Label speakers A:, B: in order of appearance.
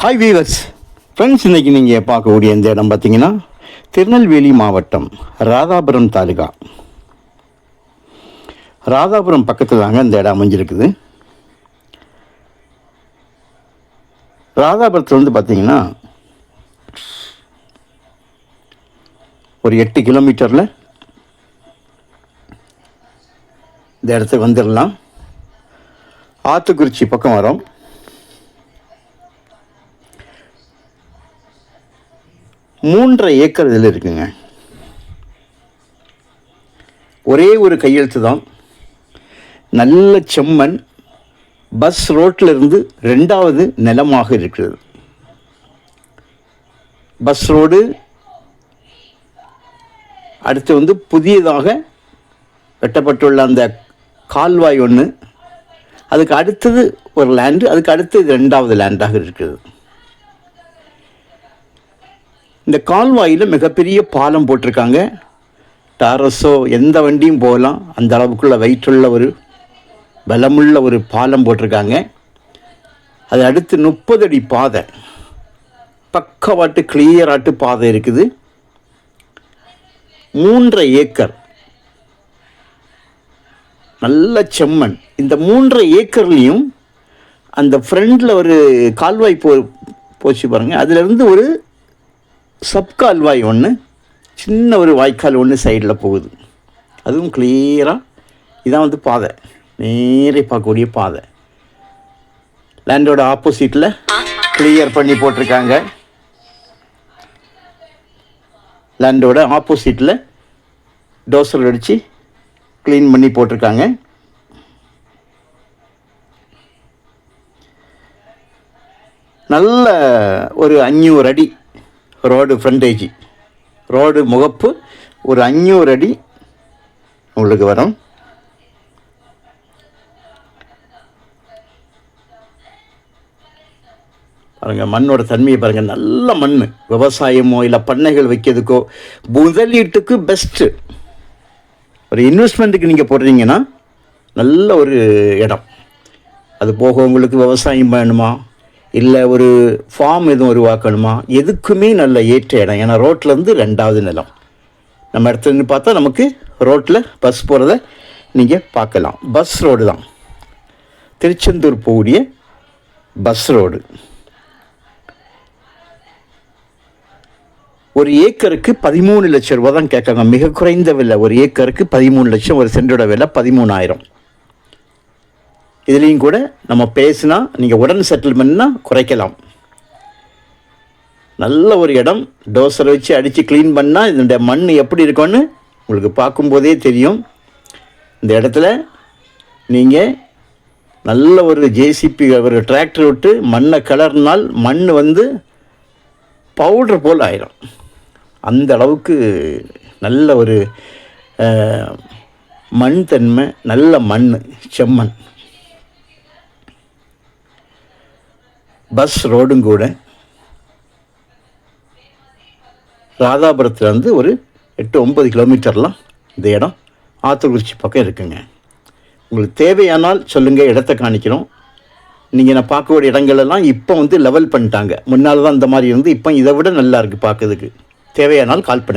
A: Hi viewers friends இன்றைக்கி நீங்கள் பார்க்கக்கூடிய இந்த இடம் பார்த்தீங்கன்னா திருநெல்வேலி மாவட்டம் ராதாபுரம் தாலுகா. ராதாபுரம் பக்கத்தில் தாங்க இந்த இடம் அமைஞ்சிருக்குது. ராதாபுரத்தில் வந்து பார்த்தீங்கன்னா ஒரு எட்டு கிலோமீட்டரில் இந்த இடத்துக்கு வந்துடலாம். ஆத்துக்குறிச்சி பக்கம் வரோம். மூன்றரை ஏக்கர் இதில் இருக்குங்க. ஒரே ஒரு கையெழுத்து தான். நல்ல செம்மண் பஸ் ரோட்டில் இருந்து ரெண்டாவது நிலமாக இருக்கிறது. பஸ் ரோடு அடுத்து வந்து புதியதாக வெட்டப்பட்டுள்ள அந்த கால்வாய் ஒன்று அதுக்கு அடுத்தது ஒரு லேண்டு அதுக்கு அடுத்தது ரெண்டாவது லேண்டாக இருக்கிறது. இந்த கால்வாயில் மிகப்பெரிய பாலம் போட்டிருக்காங்க. டாரஸோ எந்த வண்டியும் போகலாம். அந்த அளவுக்குள்ள வயிற்றுள்ள ஒரு பலமுள்ள ஒரு பாலம் போட்டிருக்காங்க. அது அடுத்து முப்பது அடி பாதை. பக்கவாட்டு கிளியராட்டு பாதை இருக்குது. மூன்றரை ஏக்கர். நல்ல செம்மண். இந்த மூன்றரை ஏக்கர்லேயும் அந்த ஃப்ரண்டில் ஒரு கால்வாய் போ போச்சு பாருங்கள் அதுலேருந்து ஒரு சப்கால்வாய் ஒன்று சின்ன ஒரு வாய்க்கால் ஒன்று சைடில் போகுது. அதுவும் கிளியராக இதான் வந்து பாதை. நேரே பார்க்கக்கூடிய பாதை. லேண்டோட ஆப்போசிட்டில் கிளியர் பண்ணி போட்டிருக்காங்க. லேண்டோட ஆப்போசிட்டில் டோசர் அடித்து க்ளீன் பண்ணி போட்டிருக்காங்க. நல்ல ஒரு அஞ்சூறு அடி ரோடு ஃப்ரண்டேஜ் ரோடு முகப்பு ஒரு அஞ்சூறு அடி உங்களுக்கு வரும். பாருங்கள் மண்ணோட தன்மையை பாருங்கள் நல்ல மண் விவசாயமோ இல்லை பண்ணைகள் வைக்கிறதுக்கோ முதலீட்டுக்கு பெஸ்ட்டு ஒரு இன்வெஸ்ட்மெண்ட்டுக்கு நீங்கள் போடுறீங்கன்னா நல்ல ஒரு இடம். அது போக உங்களுக்கு விவசாயம் வேணுமா? இல்லை ஒரு ஃபார்ம் எதுவும் உருவாக்கணுமா? எதுக்குமே நல்ல ஏற்ற இடம். ஏன்னா ரோட்லேருந்து ரெண்டாவது நிலம். நம்ம இடத்துல பார்த்தா நமக்கு ரோட்டில் பஸ் போகிறத நீங்கள் பார்க்கலாம். பஸ் ரோடு தான். திருச்செந்தூர் போகக்கூடிய பஸ் ரோடு ஒரு ஏக்கருக்கு பதிமூணு லட்சம் ரூபா தான் கேட்காங்க மிக குறைந்த விலை. ஒரு ஏக்கருக்கு பதிமூணு லட்சம். ஒரு சென்டோட விலை பதிமூணாயிரம். இதுலேயும் கூட நம்ம பேசினா நீங்கள் உடன் செட்டில்மெண்ட்னா குறைக்கலாம். நல்ல ஒரு இடம் டோசரை வச்சு அடித்து க்ளீன் பண்ணால் இதனுடைய மண் எப்படி இருக்கும்னு உங்களுக்கு பார்க்கும்போதே தெரியும். இந்த இடத்துல நீங்கள் நல்ல ஒரு ஜேசிபி ஒரு டிராக்டர் விட்டு மண்ணை கலர்னால் மண் வந்து பவுடர் போல் ஆயிரும். அந்த அளவுக்கு நல்ல ஒரு மண் தன்மை நல்ல மண் செம்மண். பஸ் ரோடும் கூட ராதாபுரத்துலேருந்து ஒரு எட்டு ஒம்பது கிலோமீட்டர்லாம் இந்த இடம். ஆத்தூர்குறிச்சி பக்கம் இருக்குங்க. உங்களுக்கு தேவையானால் சொல்லுங்கள் இடத்த காணிக்கிறோம். நீங்கள் நான் பார்க்கக்கூடிய இடங்களெல்லாம் இப்போ வந்து லெவல் பண்ணிட்டாங்க. முன்னால் தான் இந்த மாதிரி இருந்து இப்போ இதை விட நல்லா இருக்குது பார்க்கறதுக்கு. தேவையானால் கால் பண்ணுங்கள்